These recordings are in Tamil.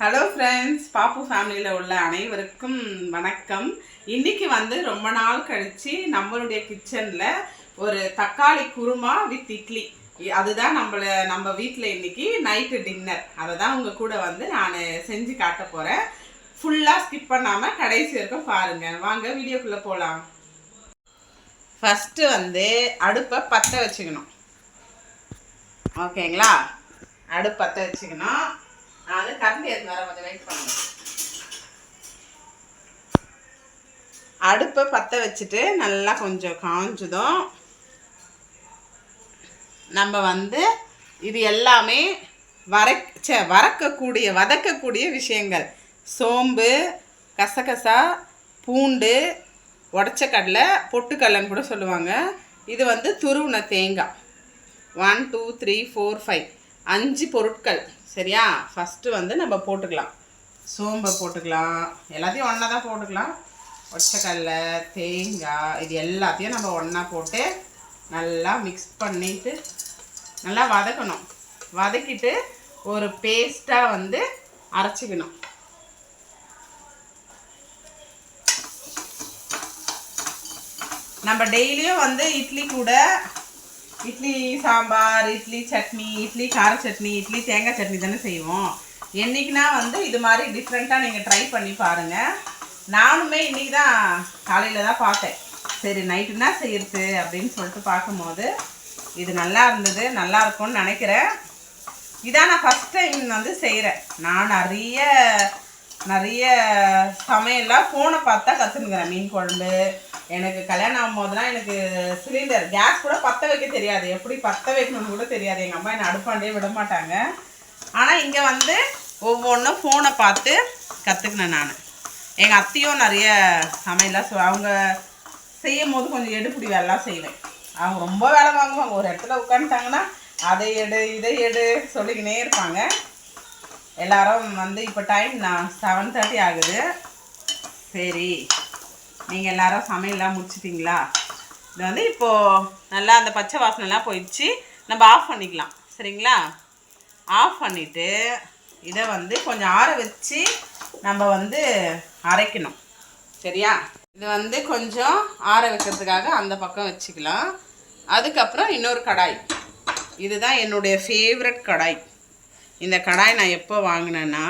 ஹலோ ஃப்ரெண்ட்ஸ் பாப்பு ஃபேமிலியில் உள்ள அனைவருக்கும் வணக்கம். இன்னைக்கு வந்து ரொம்ப நாள் கழித்து நம்மளுடைய கிச்சனில் ஒரு தக்காளி குருமா வித் இட்லி. அதுதான் நம்மள நம்ம வீட்டில் இன்றைக்கி நைட்டு டின்னர் அதை தான் உங்கள் கூட வந்து நான் செஞ்சு காட்ட போகிறேன் ஃபுல்லாக ஸ்கிப் பண்ணாமல் கடைசி வரைக்கும் பாருங்கள் வாங்க வீடியோக்குள்ளே போகலாம் ஃபஸ்ட்டு வந்து அடுப்பை பற்ற வச்சுக்கணும். ஓகேங்களா அடுப்பு பற்ற வச்சுக்கணும். நான் வந்து கரண்டி எடுத்து வர கொஞ்சம் வெயிட் பண்ணுங்க. அடுப்பை பற்ற வச்சுட்டு நல்லா கொஞ்சம் காஞ்சதும் நம்ம வந்து இது எல்லாமே வரைக் சே வறக்கக்கூடிய வதக்கக்கூடிய விஷயங்கள். சோம்பு கசகசா பூண்டு உடச்ச கடலை பொட்டுக்கடலைன்னு கூட சொல்லுவாங்க. இது வந்து துருவின தேங்காய். One two three four five அஞ்சு பொருட்கள் சரியா? ஃபஸ்ட்டு வந்து நம்ம போட்டுக்கலாம். சோம்பை போட்டுக்கலாம். எல்லாத்தையும் ஒன்றா தான் போட்டுக்கலாம். ஒச்சக்கடலை தேங்காய் இது எல்லாத்தையும் நம்ம ஒன்றா போட்டு நல்லா மிக்ஸ் பண்ணிட்டு நல்லா வதக்கணும். வதக்கிட்டு ஒரு பேஸ்ட்டாக வந்து அரைச்சிக்கணும். நம்ம டெய்லியும் வந்து இட்லி கூட இட்லி சாம்பார் இட்லி சட்னி இட்லி கார சட்னி இட்லி தேங்காய் சட்னி தானே செய்வோம். என்றைக்குனா வந்து இது மாதிரி டிஃப்ரெண்ட்டாக நீங்கள் ட்ரை பண்ணி பாருங்கள் நானுமே இன்றைக்கி தான் காலையில் தான் பார்த்தேன். சரி நைட்டுனா செய்யறது அப்படின்னு சொல்லிட்டு பார்க்கும்போது இது நல்லா இருந்தது நல்லா இருக்கும்னு நினைக்கிறேன். இதான் நான் ஃபஸ்ட் டைம் வந்து செய்கிறேன் நான் நிறைய நிறைய சமையல்லாம் ஃபோனை பார்த்தா கற்றுனுக்கிறேன் மீன் குழம்பு எனக்கு கல்யாணம் ஆகும் போதெல்லாம் எனக்கு சிலிண்டர் கேஸ் கூட பற்ற வைக்க தெரியாது. எப்படி பற்ற வைக்கணும்னு கூட தெரியாது. எங்கள் அம்மா என்னை அடுப்பாண்டே விட மாட்டாங்க. ஆனால் இங்கே வந்து ஒவ்வொன்றும் ஃபோனை பார்த்து கற்றுக்கினேன் நான். எங்கள் அத்தையும் நிறைய சமையல்லாம் அவங்க செய்யும் போது கொஞ்சம் எடுப்பிடி வேலைலாம் செய்வேன். அவங்க ரொம்ப வேலை வாங்குவாங்க. ஒரு இடத்துல உட்காந்துட்டாங்கன்னா அதை எடு இதை எடு சொல்லிக்கினே இருப்பாங்க. எல்லாரும் வந்து இப்போ டைம் நான் செவன் தேர்ட்டி ஆகுது. சரி. நீங்கள் எல்லாரும் சமையல்லாம் முடிச்சிட்டிங்களா? இது வந்து இப்போது நல்லா அந்த பச்சை வாசனைலாம் போயிடுச்சு. நம்ம ஆஃப் பண்ணிக்கலாம். சரிங்களா? ஆஃப் பண்ணிவிட்டு இதை வந்து கொஞ்சம் ஆற வச்சு நம்ம வந்து அரைக்கணும். சரியா? இது வந்து கொஞ்சம் ஆற வைக்கிறதுக்காக அந்த பக்கம் வச்சுக்கலாம். அதுக்கப்புறம் இன்னொரு கடாய். இதுதான் என்னுடைய ஃபேவரட் கடாய். இந்த கடாய் நான் எப்போ வாங்கினேன்னா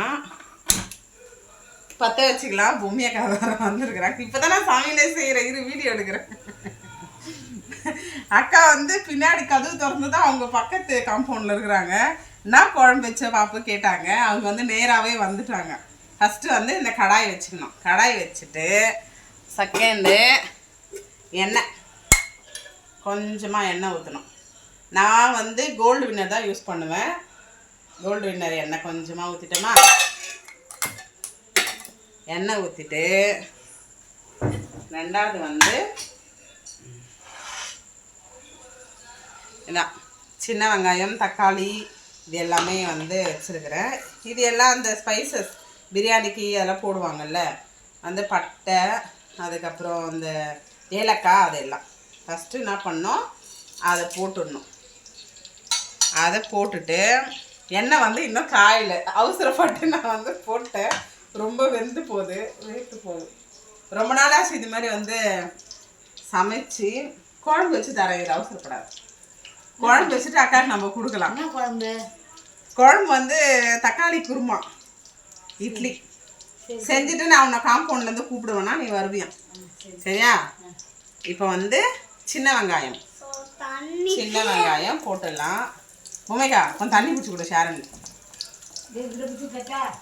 பற்ற வச்சுக்கலாம். பூமியை கதை வந்திருக்கிறாங்க. இப்போ தான் நான் சமையலே செய்கிறேன் இரு வீடியோ எடுக்கிறேன். அக்கா வந்து பின்னாடி கதவு திறந்து தான் அவங்க பக்கத்து காம்பவுண்டில் இருக்கிறாங்க. நான் குழம்பு வச்ச பாப்பு கேட்டாங்க. அவங்க வந்து நேராகவே வந்துட்டாங்க. ஃபஸ்ட்டு வந்து இந்த கடாய் வச்சுக்கணும். கடாய் வச்சுட்டு செகண்டு எண்ணெய். கொஞ்சமாக எண்ணெய் ஊற்றணும் நான் வந்து கோல்டு வின்னர் தான் யூஸ் பண்ணுவேன். கோல்டு வின்னர் எண்ணெய் கொஞ்சமாக ஊற்றிட்டோமா எண்ணெய் ஊற்றிட்டு ரெண்டாவது வந்து இதான் சின்ன வெங்காயம் தக்காளி இது எல்லாமே வந்து வச்சுருக்கிறேன். இது எல்லாம் அந்த ஸ்பைசஸ் பிரியாணிக்கு அதெல்லாம் போடுவாங்கல்ல வந்து பட்டை அதுக்கப்புறம் அந்த ஏலக்காய் அதெல்லாம். ஃபஸ்ட்டு என்ன பண்ணோம்? அதை போட்டுடணும். அதை போட்டுட்டு எண்ணெய் வந்து இன்னும் காயில். அவசரப்பட்டு நான் வந்து போட்டேன். ரொம்ப வெந்து போகுது வேர்த்து போகுது. ரொம்ப நாளாச்சு இது மாதிரி வந்து சமைச்சு குழம்பு வச்சு இது அவசரப்படாது. குழம்பு வச்சுட்டு அக்காவுக்கு நம்ம கொடுக்கலாம். என்ன குழம்பு? குழம்பு வந்து தக்காளி குருமா இட்லி. செஞ்சுட்டு நான் உன்னை காம்பவுண்ட்லேருந்து கூப்பிடுவேன்னா நீ வருவியா? சரியா? இப்போ வந்து சின்ன வெங்காயம். சின்ன வெங்காயம் போட்டுடலாம். உமைக்கா கொஞ்சம் தண்ணி பிடிச்சி கொடு ஷேரன்.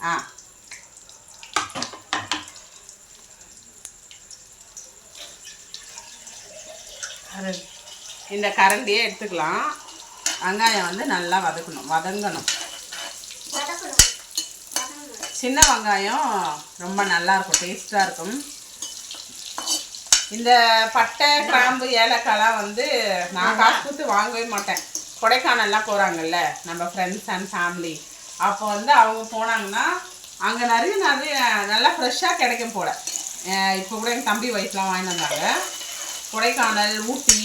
ஆ. அது இந்த கரண்டியே எடுத்துக்கலாம். வெங்காயம் வந்து நல்லா வதக்கணும். வதங்கணும். சின்ன வெங்காயம் ரொம்ப நல்லா இருக்கும். டேஸ்ட்டாக இருக்கும். இந்த பட்டை கிராம்பு ஏலக்காய்லாம் வந்து நான் காசு கொடுத்து வாங்கவே மாட்டேன். கொடைக்கானல்லாம் போகிறாங்கல்ல நம்ம ஃப்ரெண்ட்ஸ் அண்ட் ஃபேமிலி அப்போ வந்து அவங்க போனாங்கன்னா அங்கே நிறைய நிறைய நல்லா ஃப்ரெஷ்ஷாக கிடைக்கும் போல். இப்போ கூட எங்கள் தம்பி வயசுலாம் வாங்கிட்டு வந்தாங்க. கொடைக்கானல் ஊட்டி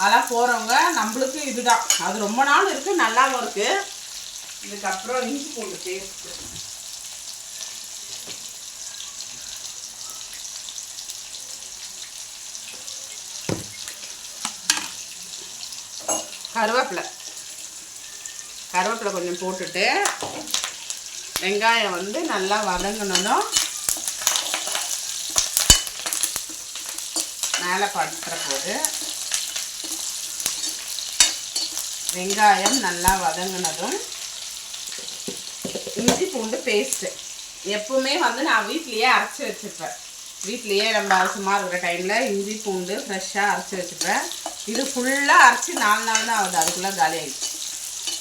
அதெல்லாம் போகிறவங்க நம்மளுக்கு இதுதான். அது ரொம்ப நாள் இருக்குது நல்லாவும் இருக்குது இதுக்கப்புறம் இஞ்சி பூண்டு பேஸ்ட்டு கருவேப்பிலை. கருவேப்பிலை கொஞ்சம் போட்டுட்டு வெங்காயம் வந்து நல்லா வதங்கினதும் மேலே படுத்துகிற போது வெங்காயம் நல்லா வதங்கினதும் இஞ்சி பூண்டு பேஸ்ட்டு எப்பவுமே வந்து நான் வீட்லேயே அரைச்சி வச்சுப்பேன் வீட்லேயே நம்ம சும்மா இருக்கிற டைமில் இஞ்சி பூண்டு ஃப்ரெஷ்ஷாக அரைச்சி வச்சுப்பேன் இது ஃபுல்லாக அரைச்சி நாலு நாள் தான் ஆகுது. அதுக்குள்ளே காலி ஆகிடுச்சு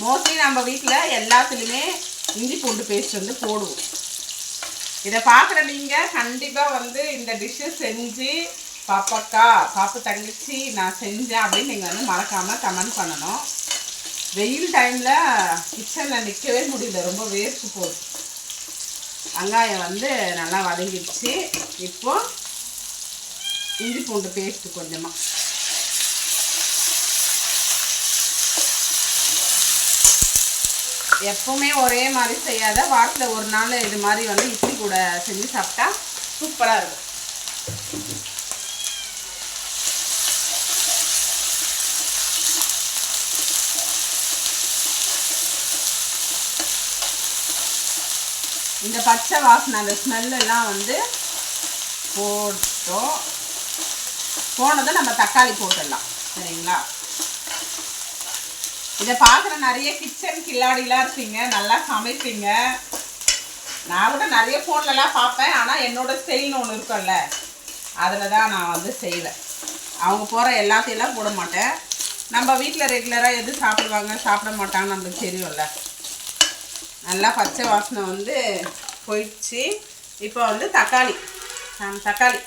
மோஸ்ட்லி நம்ம வீட்டில் எல்லாத்துலேயுமே இஞ்சி பூண்டு பேஸ்ட் வந்து போடுவோம். இதை பார்க்குற நீங்கள் கண்டிப்பாக வந்து இந்த டிஷ்ஷை செஞ்சு பாப்பாக்கா பாப்பு தங்கச்சி நான் செஞ்சேன் அப்படின்னு நீங்கள் வந்து மறக்காமல் கமெண்ட் பண்ணணும். வெயில் டைமில் கிச்சனில் நிற்கவே முடியல ரொம்ப வேர்த்து போகுது. வெங்காயம் வந்து நல்லா வதங்கிடுச்சு. இப்போ இஞ்சி பூண்டு பேஸ்ட்டு கொஞ்சமாக எப்பவுமே ஒரே மாதிரி செய்யாத வாரத்தில் ஒரு நாள் இது மாதிரி வந்து இட்லி கூட செஞ்சு சாப்பிட்டா சூப்பராக இருக்கும். இந்த பச்சை வாசனை அந்த ஸ்மெல்லாம் வந்து போட்டோம். போனதை நம்ம தக்காளி போட்டுடலாம். சரிங்களா? இதை பார்க்குற நிறைய கிச்சன் கில்லாடிலாம் இருப்பீங்க நல்லா சமைப்பீங்க. நான் கூட நிறைய ஃபோன்லலாம் பார்ப்பேன் ஆனால் என்னோட ஸ்டைல்னு ஒன்று இருக்கும்ல அதில் தான் நான் வந்து செய்வேன். அவங்க போகிற எல்லாத்தையெல்லாம் போட மாட்டேன். நம்ம வீட்டில் ரெகுலராக எது சாப்பிடுவாங்க சாப்பிட மாட்டாங்கன்னு நம்மளுக்கு தெரியும்ல. நல்லா பச்சை வாசனை வந்து போயிடுச்சு. இப்போ வந்து தக்காளி. ஆம், தக்காளி.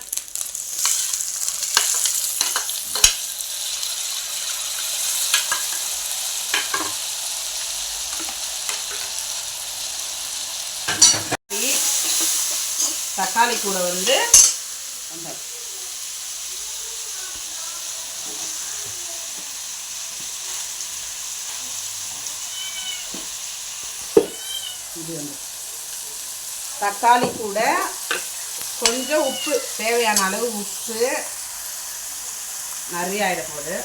தக்காளி கூட வந்து தக்காளி கூட கொஞ்சம் உப்பு தேவையான அளவு உப்பு. நிறைய ஆகிட போகுது.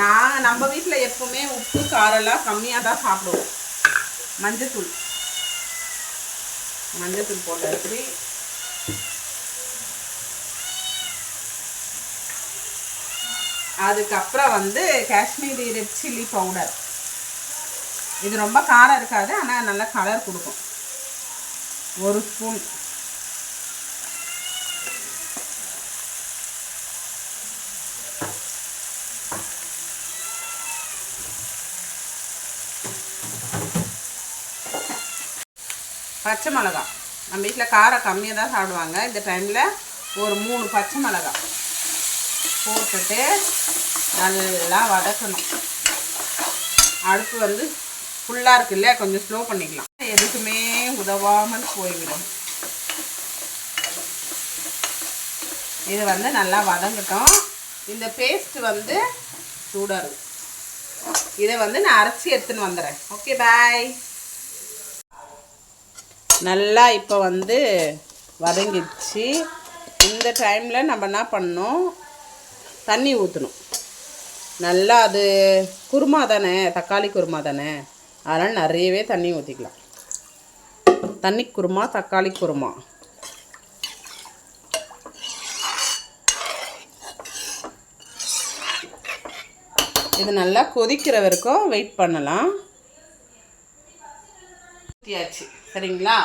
நான் நம்ம வீட்டில் எப்பவுமே உப்பு காரெல்லாம் கம்மியாக தான் சாப்பிடுவோம். மஞ்சத்தூள். மஞ்சத்தூள் போட்டாச்சு அதுக்கப்புறம் வந்து காஷ்மீரி ரெட் சில்லி பவுடர். இது ரொம்ப காரம் இருக்காது ஆனால் நல்லா கலர் கொடுக்கும். ஒரு ஸ்பூன். பச்சை மிளகா நம்ம வீட்டில் காரம் கம்மியாக தான் சாப்பிடுவாங்க. இந்த டைமில் ஒரு மூணு பச்சை மிளகா போட்டுட்டு நல்லா வதக்கணும். அடுப்பு வந்து ஃபுல்லாக இருக்குல்ல கொஞ்சம் ஸ்லோ பண்ணிக்கலாம். எதுக்குமே உதவாமல் போய்விடும் இது வந்து நல்லா வதங்கட்டும் இந்த பேஸ்ட் வந்து சூடாக இருக்கும் இதை வந்து நான் அரைச்சி எடுத்துன்னு வந்துடுறேன் ஓகே பாய் நல்லா இப்போ வந்து வதங்கிடுச்சு இந்த டைமில் நம்ம என்ன பண்ணணும் தண்ணி ஊற்றணும் நல்லா அது குருமா தானே தக்காளி குருமா தானே அதனால் நிறையவே தண்ணி ஊற்றிக்கலாம் தண்ணி குருமா தக்காளி குருமா. இது நல்லா கொதிக்கிற வரைக்கும் வெயிட் பண்ணலாம். ஊற்றியாச்சு சரிங்களா?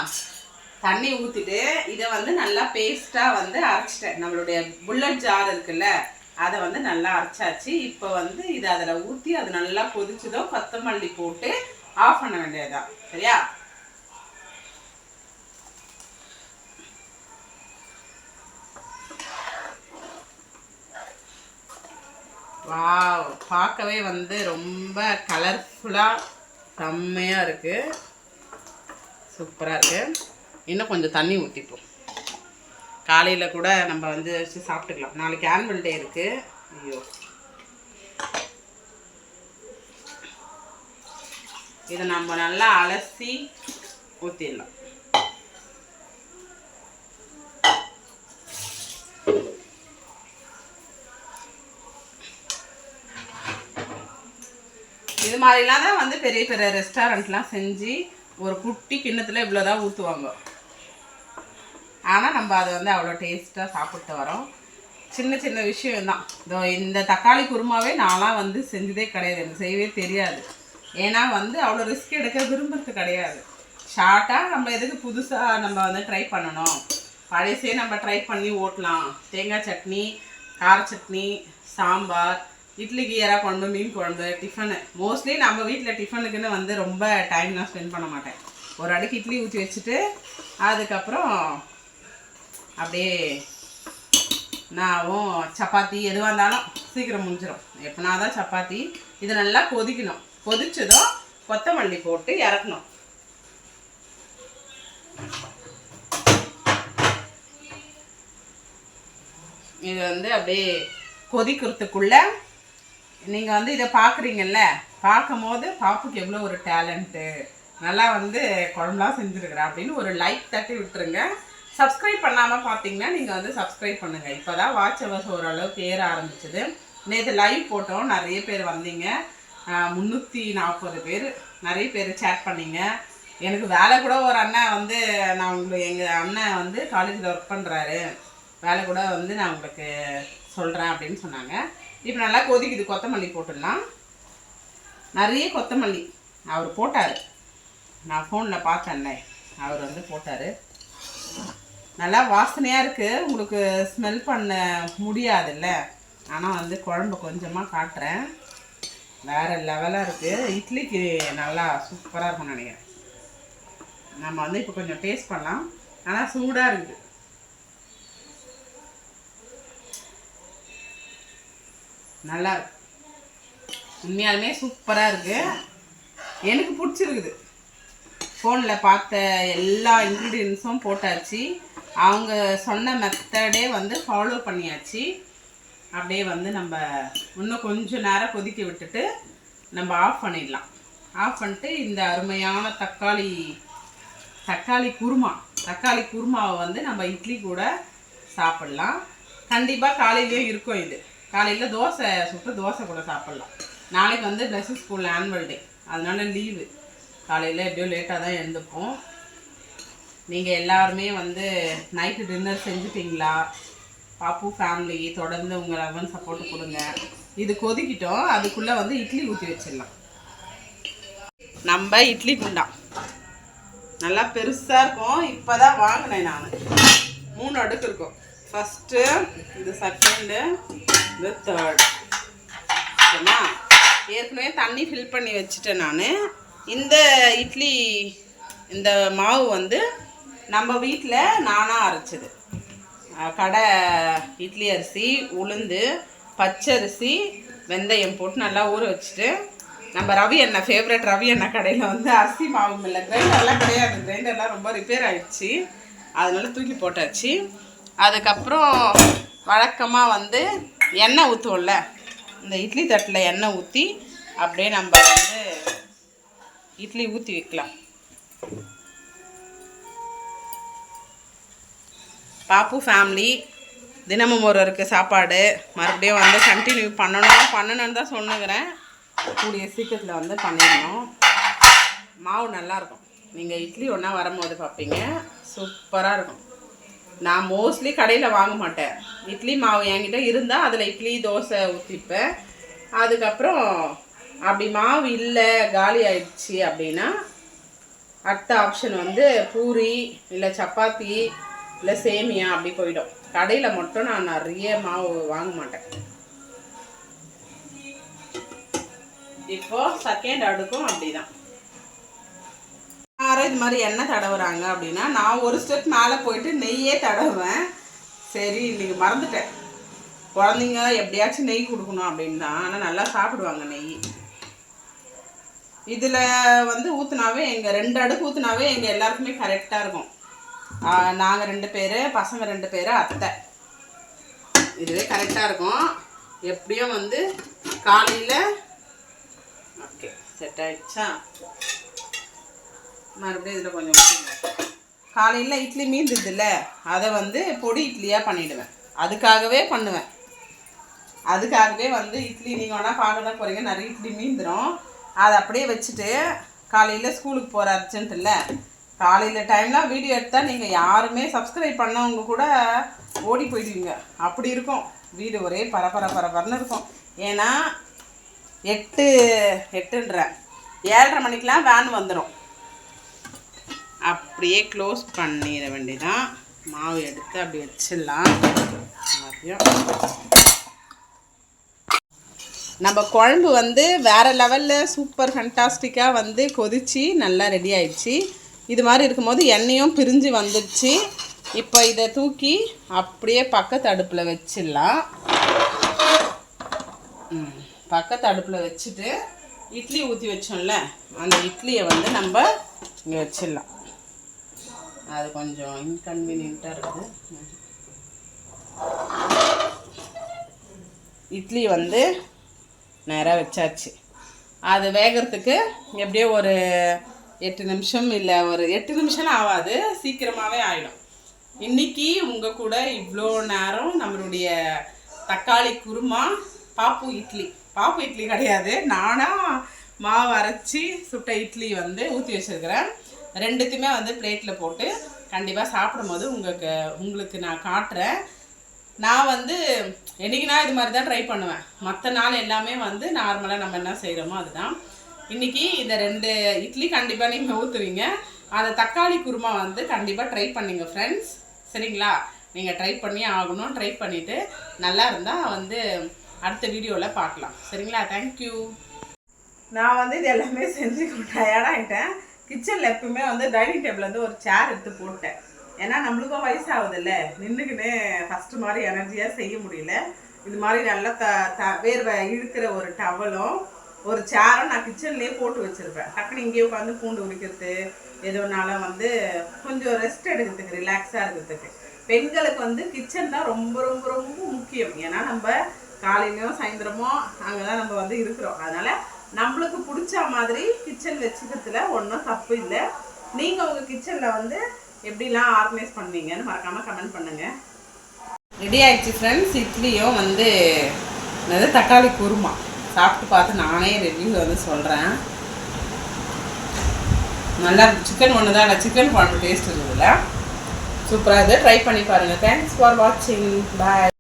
தண்ணி ஊற்றிட்டு இதை வந்து நல்லா பேஸ்ட்டாக வந்து அரைச்சிட்டேன். நம்மளுடைய புல்லட் ஜார் இருக்குல்ல அதை வந்து நல்லா அரைச்சாச்சு. இப்போ வந்து இதை அதில் ஊற்றி அது நல்லா கொதிச்சதோ கொத்தமல்லி போட்டு ஆஃப் பண்ண வேண்டியதுதான். சரியா? வாவ் பார்க்கவே வந்து ரொம்ப கலர்ஃபுல்லாக செம்மையாக இருக்குது சூப்பராக இருக்குது இன்னும் கொஞ்சம் தண்ணி ஊற்றிப்போம் காலையில் கூட நம்ம வந்து வச்சு சாப்பிட்டுக்கலாம். நாளைக்கு ஆனுவல் டே இருக்குது ஐயோ. இதை நம்ம நல்லா அலசி ஊற்றிடலாம் இது மாதிரிலாம் தான் வந்து பெரிய பெரிய ரெஸ்டாரண்ட்லாம் செஞ்சு ஒரு குட்டி கிண்ணத்தில் இவ்வளோதான் ஊற்றுவாங்க ஆனால் நம்ம அதை வந்து அவ்வளோ டேஸ்ட்டாக சாப்பிட்டு வரோம். சின்ன சின்ன விஷயம்தான். இதோ இந்த தக்காளி குருமாவே நான்லாம் வந்து செஞ்சதே கிடையாது. எனக்கு செய்யவே தெரியாது. ஏன்னா வந்து அவ்வளோ ரிஸ்க் எடுக்க விரும்புறது கிடையாது. ஷார்ட்டாக நம்ம எதுக்கு புதுசாக நம்ம வந்து ட்ரை பண்ணணும். பழசே நம்ம ட்ரை பண்ணி ஓட்டலாம். தேங்காய் சட்னி கார சட்னி சாம்பார் இட்லிக்கு எறா குழம்பு மீன் குழம்பு டிஃபனு மோஸ்ட்லி நம்ம வீட்டில் டிஃபனுக்குன்னு வந்து ரொம்ப டைம் நான் ஸ்பெண்ட் பண்ண மாட்டேன். ஒரு அடுக்கு இட்லி ஊற்றி வச்சுட்டு அதுக்கப்புறம் அப்படியே நாவும் சப்பாத்தி எதுவாக இருந்தாலும் சீக்கிரம் முடிஞ்சிடும் எப்போனா தான் சப்பாத்தி இது நல்லா கொதிக்கணும். கொதிச்சதும் கொத்தமல்லி போட்டு இறக்கணும். இது வந்து அப்படியே கொதிக்கிறதுக்குள்ளே நீங்கள் வந்து இதை பார்க்குறீங்கல்ல பார்க்கும் போது பாப்புக்கு எவ்வளோ ஒரு டேலண்ட்டு. நல்லா வந்து குழம்புலாம் செஞ்சுருக்குறா அப்படின்னு ஒரு லைக் தட்டி விட்டுருங்க. சப்ஸ்கிரைப் பண்ணாமல் பார்த்தீங்கன்னா நீங்கள் வந்து சப்ஸ்கிரைப் பண்ணுங்கள் இப்போ தான் வாட்ச் அவர்ஸ் ஓரளவுக்கு ஏற ஆரம்பிச்சது. நேற்று லைவ் போட்டோம் நிறைய பேர் வந்தீங்க. முந்நூற்றி நாற்பது பேர் நிறைய பேர் சேட் பண்ணிங்க. எனக்கு வேலை கூட ஒரு அண்ணன் வந்து நான் உங்களுக்கு எங்கள் அண்ணன் வந்து காலேஜில் ஒர்க் பண்ணுறாரு வேலை கூட வந்து நான் உங்களுக்கு சொல்கிறேன் அப்படின்னு சொன்னாங்க. இப்போ நல்லா கொதிக்குது. கொத்தமல்லி போட்டுடலாம். நிறைய கொத்தமல்லி அவர் போட்டார். நான் ஃபோனில் பார்த்தேன்ல. அவர் வந்து போட்டார். நல்லா வாசனையாக இருக்குது உங்களுக்கு ஸ்மெல் பண்ண முடியாதுல்ல. ஆனால் வந்து குழம்பு கொஞ்சமாக காட்டுறேன். வேறு லெவலாக இருக்குது இட்லிக்கு நல்லா சூப்பராக இருக்கும்னு நினைக்கிறேன். நம்ம வந்து இப்போ கொஞ்சம் டேஸ்ட் பண்ணலாம். ஆனால் சூடாக இருக்குது. நல்லா இருக்கு. உண்மையாலுமே சூப்பராக இருக்குது எனக்கு பிடிச்சிருக்குது. ஃபோனில் பார்த்த எல்லா இன்க்ரீடியன்ஸும் போட்டாச்சு. அவங்க சொன்ன மெத்தடே வந்து ஃபாலோ பண்ணியாச்சு. அப்படியே வந்து நம்ம இன்னும் கொஞ்சம் நேரம் கொதிக்க விட்டுட்டு நம்ம ஆஃப் பண்ணிடலாம். ஆஃப் பண்ணிட்டு இந்த அருமையான தக்காளி தக்காளி குருமா தக்காளி குருமாவை வந்து நம்ம இட்லி கூட சாப்பிட்லாம். கண்டிப்பாக காலையிலேயும் இருக்கும் இது. காலையில் தோசை சுட்டு தோசை கூட சாப்பிட்லாம். நாளைக்கு வந்து பிளஸ் ஸ்கூல் ஆனுவல் டே அதனால லீவு காலையில் எப்படியோ லேட்டாக தான் எழுந்துப்போம். நீங்கள் எல்லாருமே வந்து நைட்டு டின்னர் செஞ்சுட்டிங்களா? பாப்பு ஃபேமிலி தொடர்ந்து உங்கள் லவன் சப்போர்ட் கொடுங்க. இது கொதிக்கிட்டோம். அதுக்குள்ளே வந்து இட்லி ஊற்றி வச்சிடலாம். நம்ம இட்லி குண்டான் நல்லா பெருசாக இருக்கும். இப்போ தான் வாங்கினேன் நான். மூணு அடுக்கு இருக்கும். ஃபஸ்ட்டு இந்த செகண்டு இது தேர்ட் சரிங்களா? ஏற்கனவே தண்ணி ஃபில் பண்ணி வச்சுட்டேன் நான். இந்த இட்லி இந்த மாவு வந்து நம்ம வீட்டில் நானாக அரைச்சது. கடை இட்லி அரிசி உளுந்து பச்சரிசி வெந்தயம் போட்டு நல்லா ஊற வச்சுட்டு நம்ம ரவி அண்ணா ஃபேவரட் ரவி அண்ணா கடையில் வந்து அரிசி மாவு இல்லை கிரைண்டர்லாம் கிடையாது. கிரைண்டர்லாம் ரொம்ப ரிப்பேர் ஆகிடுச்சு அதனால தூக்கி போட்டாச்சு. அதுக்கப்புறம் வழக்கமாக வந்து எண்ணெய் ஊற்றுவோம்ல இந்த இட்லி தட்டில் எண்ணெய் ஊற்றி அப்படியே நம்ம வந்து இட்லி ஊற்றி வைக்கலாம். பாப்பு ஃபேமிலி தினமும் ஒருவருக்கு சாப்பாடு. மறுபடியும் வந்து கண்டினியூ பண்ணணும் பண்ணணும்னு தான் சொன்னுக்கிறேன். கூடிய சீக்கிரத்தில் வந்து பண்ணிடணும். மாவு நல்லாயிருக்கும் நீங்கள் இட்லி ஒன்றா வரும்போது பார்ப்பீங்க. சூப்பராக இருக்கும். நான் மோஸ்ட்லி கடையில் வாங்க மாட்டேன். இட்லி மாவு என்கிட்ட இருந்தால் அதில் இட்லி தோசை ஊற்றிப்பேன் அதுக்கப்புறம் அப்படி மாவு இல்லை காலி ஆயிடுச்சு அப்படின்னா அடுத்த ஆப்ஷன் வந்து பூரி இல்லை சப்பாத்தி இல்லை சேமியா அப்படி போயிடும். கடையில் மட்டும் நான் நிறைய மாவு வாங்க மாட்டேன். இப்போ செகண்ட் அடுக்கும் அப்படிதான். எல்லாரும் இது மாதிரி எண்ணெய் தடவுறாங்க அப்படின்னா நான் ஒரு ஸ்டெப் மேலே போயிட்டு நெய்யே தடவுவேன். சரி இன்றைக்கி மறந்துட்டேன். குழந்தைங்க எப்படியாச்சும் நெய் கொடுக்கணும் அப்படின்னு தான். ஆனால் நல்லா சாப்பிடுவாங்க நெய். இதில் வந்து ஊற்றுனாவே எங்கள் ரெண்டு அடுக்கு ஊற்றுனாவே எங்கள் எல்லாருக்குமே கரெக்டாக இருக்கும். நாங்கள் ரெண்டு பேர் பசங்க ரெண்டு பேர் அத்தை. இதுவே கரெக்டாக இருக்கும். எப்படியும் வந்து காலையில் ஓகே செட் ஆயிடுச்சா? மறுபடியும் இதில் கொஞ்சம் ஊற்றிடுவேன் காலையில் இட்லி மீந்துதுல்ல அதை வந்து பொடி இட்லியாக பண்ணிவிடுவேன் அதுக்காகவே பண்ணுவேன். அதுக்காகவே வந்து இட்லி நீங்கள் வேணால் பார்க்க தான் போகிறீங்க நிறைய இட்லி மீந்துடும் அதை அப்படியே வச்சுட்டு காலையில் ஸ்கூலுக்கு போகிற அர்ஜென்ட் இல்லை. காலையில் டைம்லாம் வீடியோ எடுத்தால் நீங்கள் யாருமே சப்ஸ்கிரைப் பண்ணவங்க கூட ஓடி போயிடுவீங்க. அப்படி இருக்கும். வீடு ஒரே பரபர பரபரன்னு இருக்கும். ஏன்னா எட்டு எட்டுன்ற ஏழரை மணிக்கெலாம் வேன் வந்துடும் அப்படியே க்ளோஸ் பண்ணிட வேண்டிதான் மாவு எடுத்து அப்படி வச்சிடலாம். நம்ம குழம்பு வந்து வேறு லெவலில் சூப்பர் ஃபண்டாஸ்டிக்காக வந்து கொதிச்சு நல்லா ரெடி ஆயிடுச்சு. இது மாதிரி இருக்கும்போது எண்ணெயும் பிரிஞ்சு வந்துடுச்சு. இப்போ இதை தூக்கி அப்படியே பக்கத்து அடுப்பில் வச்சிடலாம். பக்கத்து அடுப்பில் வச்சுட்டு இட்லி ஊற்றி வச்சோம்ல அந்த இட்லியை வந்து நம்ம இங்கே வச்சிடலாம். அது கொஞ்சம் இன்கன்வீனியண்ட்டாக இருக்குது. இட்லி வந்து நேராக வச்சாச்சு. அது வேகிறதுக்கு எப்படியோ ஒரு எட்டு நிமிஷம் இல்லை ஒரு எட்டு நிமிஷம்லாம் ஆகாது சீக்கிரமாகவே ஆகிடும் இன்றைக்கி உங்கள் கூட இவ்வளோ நேரம் நம்மளுடைய தக்காளி குருமா பாப்பு இட்லி. பாப்பு இட்லி கிடையாது. நானாக மாவு அரைச்சி சுட்ட இட்லி வந்து ஊற்றி வச்சுருக்கிறேன். ரெண்டுத்தையுமே வந்து பிளேட்டில் போட்டு கண்டிப்பாக சாப்பிடும்போது உங்களுக்கு உங்களுக்கு நான் காட்டுறேன். நான் வந்து என்றைக்குனா இது மாதிரி தான் ட்ரை பண்ணுவேன். மற்ற நாள் எல்லாமே வந்து நார்மலாக நம்ம என்ன செய்கிறோமோ அதுதான். இன்னைக்கு இந்த ரெண்டு இட்லி கண்டிப்பாக நீங்கள் ஊற்றுவீங்க அந்த தக்காளி குருமா வந்து கண்டிப்பாக ட்ரை பண்ணுங்க ஃப்ரெண்ட்ஸ் சரிங்களா? நீங்கள் ட்ரை பண்ணி ஆகணும் ட்ரை பண்ணிவிட்டு நல்லா இருந்தால் வந்து அடுத்த வீடியோவில் பார்க்கலாம். சரிங்களா? தேங்க்யூ நான் வந்து இது எல்லாமே செஞ்சு டயர்டாகிட்டேன் கிச்சனில் எப்பவுமே வந்து டைனிங் டேபிள் வந்து ஒரு சேர் எடுத்து போட்டேன் ஏன்னா நம்மளுக்கும் வயசாகுதுல்ல. நின்றுக்கின்னு ஃபஸ்ட்டு மாதிரி எனர்ஜியாக செய்ய முடியல. இது மாதிரி நல்லா த த வேர்வை இழுக்கிற ஒரு டவலும் ஒரு சேரும் நான் கிச்சன்லேயே போட்டு வச்சுருப்பேன். டக்குனு இங்கேயே உட்காந்து பூண்டு உரிக்கிறது எதுனாலும் வந்து கொஞ்சம் ரெஸ்ட் எடுக்கிறதுக்கு ரிலாக்ஸாக இருக்கிறதுக்கு. பெண்களுக்கு வந்து கிச்சன் தான் ரொம்ப ரொம்ப ரொம்ப முக்கியம். ஏன்னா நம்ம காலையிலையும் சாயந்தரமும் அங்கே தான் நம்ம வந்து இருக்கிறோம். அதனால் நம்மளுக்கு பிடிச்ச மாதிரி கிச்சன் வச்சுக்கிறதுல ஒன்றும் தப்பு இல்லை. நீங்கள் உங்கள் கிச்சனில் வந்து எப்படிலாம் ஆர்கனைஸ் பண்ணுவீங்கன்னு மறக்காமல் கமெண்ட் பண்ணுங்கள் ரெடி ஆகிடுச்சு ஃப்ரெண்ட்ஸ் இட்லியும் வந்து என்னது? தக்காளி குருமா. சாப்பிட்டு பார்த்து நானே ரிவ்யூ வந்து சொல்கிறேன் நல்லா சிக்கன் ஒன்று தான் சிக்கன் குழம்பு டேஸ்ட் இருக்குதுல்ல சூப்பராக இது ட்ரை பண்ணி பாருங்கள் தேங்க்ஸ் ஃபார் வாட்சிங் பாய்